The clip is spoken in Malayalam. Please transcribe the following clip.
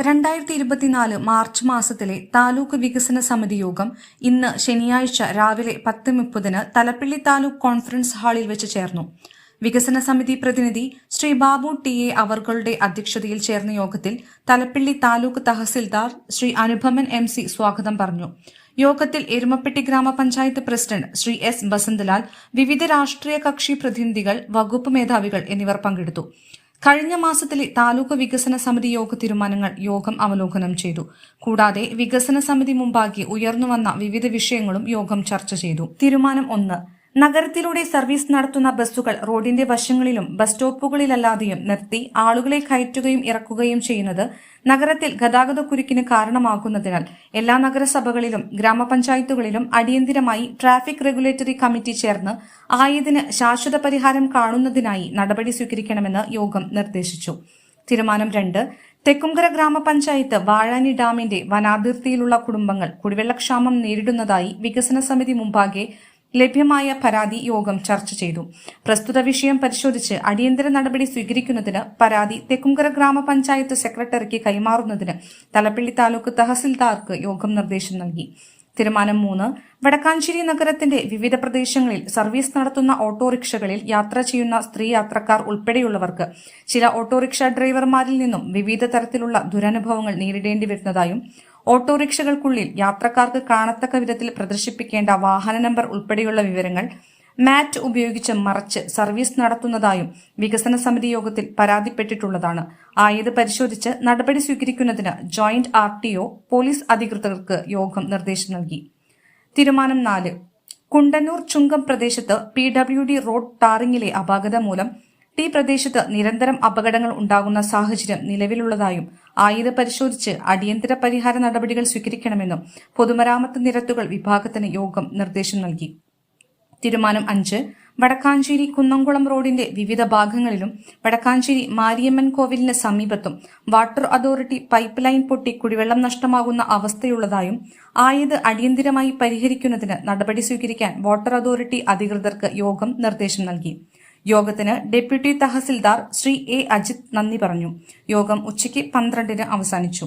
രണ്ടായിരത്തി ഇരുപത്തിനാല് മാർച്ച് മാസത്തിലെ താലൂക്ക് വികസന സമിതി യോഗം ഇന്ന് ശനിയാഴ്ച രാവിലെ പത്ത് മുപ്പതിന് തലപ്പള്ളി താലൂക്ക് കോൺഫറൻസ് ഹാളിൽ വെച്ച് ചേർന്നു. വികസന സമിതി പ്രതിനിധി ശ്രീ ബാബു ടി എ അവർകളുടെ അധ്യക്ഷതയിൽ ചേർന്ന യോഗത്തിൽ തലപ്പള്ളി താലൂക്ക് തഹസിൽദാർ ശ്രീ അനുപമൻ എം സി സ്വാഗതം പറഞ്ഞു. യോഗത്തിൽ എരുമപ്പെട്ടി ഗ്രാമപഞ്ചായത്ത് പ്രസിഡന്റ് ശ്രീ എസ് ബസന്തലാൽ വിവിധ രാഷ്ട്രീയ കക്ഷി പ്രതിനിധികൾ വകുപ്പ് മേധാവികൾ എന്നിവർ പങ്കെടുത്തു. കഴിഞ്ഞ മാസത്തിലെ താലൂക്ക് വികസന സമിതി യോഗ തീരുമാനങ്ങൾ യോഗം അവലോകനം ചെയ്തു. കൂടാതെ വികസന സമിതി മുമ്പാകെ ഉയർന്നുവന്ന വിവിധ വിഷയങ്ങളും യോഗം ചർച്ച ചെയ്തു. തീരുമാനം ഒന്ന് നഗരത്തിലൂടെ സർവീസ് നടത്തുന്ന ബസ്സുകൾ റോഡിന്റെ വശങ്ങളിലും ബസ് സ്റ്റോപ്പുകളിലല്ലാതെയും നിർത്തി ആളുകളെ കയറ്റുകയും ഇറക്കുകയും ചെയ്യുന്നത് നഗരത്തിൽ ഗതാഗതക്കുരുക്കിന് കാരണമാകുന്നതിനാൽ എല്ലാ നഗരസഭകളിലും ഗ്രാമപഞ്ചായത്തുകളിലും അടിയന്തിരമായി ട്രാഫിക് റെഗുലേറ്ററി കമ്മിറ്റി ചേർന്ന് ആയതിന് ശാശ്വത പരിഹാരം കാണുന്നതിനായി നടപടി സ്വീകരിക്കണമെന്ന് യോഗം നിർദ്ദേശിച്ചു. തീരുമാനം രണ്ട് തെക്കുംകര ഗ്രാമപഞ്ചായത്ത് വാഴാനി ഡാമിന്റെ വനാതിർത്തിയിലുള്ള കുടുംബങ്ങൾ കുടിവെള്ളക്ഷാമം നേരിടുന്നതായി വികസന സമിതി മുമ്പാകെ ലഭ്യമായ പരാതി യോഗം ചർച്ച ചെയ്തു. പ്രസ്തുത വിഷയം പരിശോധിച്ച് അടിയന്തര നടപടി സ്വീകരിക്കുന്നതിന് പരാതി തെക്കുംകര ഗ്രാമപഞ്ചായത്ത് സെക്രട്ടറിക്ക് കൈമാറുന്നതിന് തലപ്പള്ളി താലൂക്ക് തഹസിൽദാർക്ക് യോഗം നിർദ്ദേശം നൽകി. തീരുമാനം മൂന്ന് വടക്കാഞ്ചേരി നഗരത്തിന്റെ വിവിധ പ്രദേശങ്ങളിൽ സർവീസ് നടത്തുന്ന ഓട്ടോറിക്ഷകളിൽ യാത്ര ചെയ്യുന്ന സ്ത്രീ യാത്രക്കാർ ഉൾപ്പെടെയുള്ളവർക്ക് ചില ഓട്ടോറിക്ഷ ഡ്രൈവർമാരിൽ നിന്നും വിവിധ തരത്തിലുള്ള ദുരനുഭവങ്ങൾ നേരിടേണ്ടി വരുന്നതായും ഓട്ടോറിക്ഷകൾക്കുള്ളിൽ യാത്രക്കാർക്ക് കാണത്തക്ക വിധത്തിൽ പ്രദർശിപ്പിക്കേണ്ട വാഹന നമ്പർ ഉൾപ്പെടെയുള്ള വിവരങ്ങൾ മാറ്റ് ഉപയോഗിച്ച് മറച്ച് സർവീസ് നടത്തുന്നതായും വികസന സമിതി യോഗത്തിൽ പരാതിപ്പെട്ടിട്ടുള്ളതാണ്. ആയത് പരിശോധിച്ച് നടപടി സ്വീകരിക്കുന്നതിന് ജോയിന്റ് ആർ പോലീസ് അധികൃതർക്ക് യോഗം നിർദ്ദേശം നൽകി. തീരുമാനം നാല്. കുണ്ടന്നൂർ ചുങ്കം പ്രദേശത്ത് പി ഡബ്ല്യു ഡി റോഡ് ടാറിങ്ങിലെ അപാകത മൂലം ടി പ്രദേശത്ത് നിരന്തരം അപകടങ്ങൾ ഉണ്ടാകുന്ന സാഹചര്യം നിലവിലുള്ളതായും ആയുധ പരിശോധിച്ച് അടിയന്തര പരിഹാര നടപടികൾ സ്വീകരിക്കണമെന്നും പൊതുമരാമത്ത് നിരത്തുകൾ വിഭാഗത്തിന് യോഗം നിർദ്ദേശം നൽകി. തീരുമാനം അഞ്ച് വടക്കാഞ്ചേരി കുന്നംകുളം റോഡിന്റെ വിവിധ ഭാഗങ്ങളിലും വടക്കാഞ്ചേരി മാരിയമ്മൻ കോവിലിന് സമീപത്തും വാട്ടർ അതോറിറ്റി പൈപ്പ് ലൈൻ പൊട്ടി കുടിവെള്ളം നഷ്ടമാകുന്ന അവസ്ഥയുള്ളതായും ആയത് അടിയന്തിരമായി പരിഹരിക്കുന്നതിന് നടപടി സ്വീകരിക്കാൻ വാട്ടർ അതോറിറ്റി അധികൃതർക്ക് യോഗം നിർദ്ദേശം നൽകി. യോഗത്തിന് ഡെപ്യൂട്ടി തഹസിൽദാർ ശ്രീ എ അജിത് നന്ദി പറഞ്ഞു. യോഗം ഉച്ചയ്ക്ക് പന്ത്രണ്ടിന് അവസാനിച്ചു.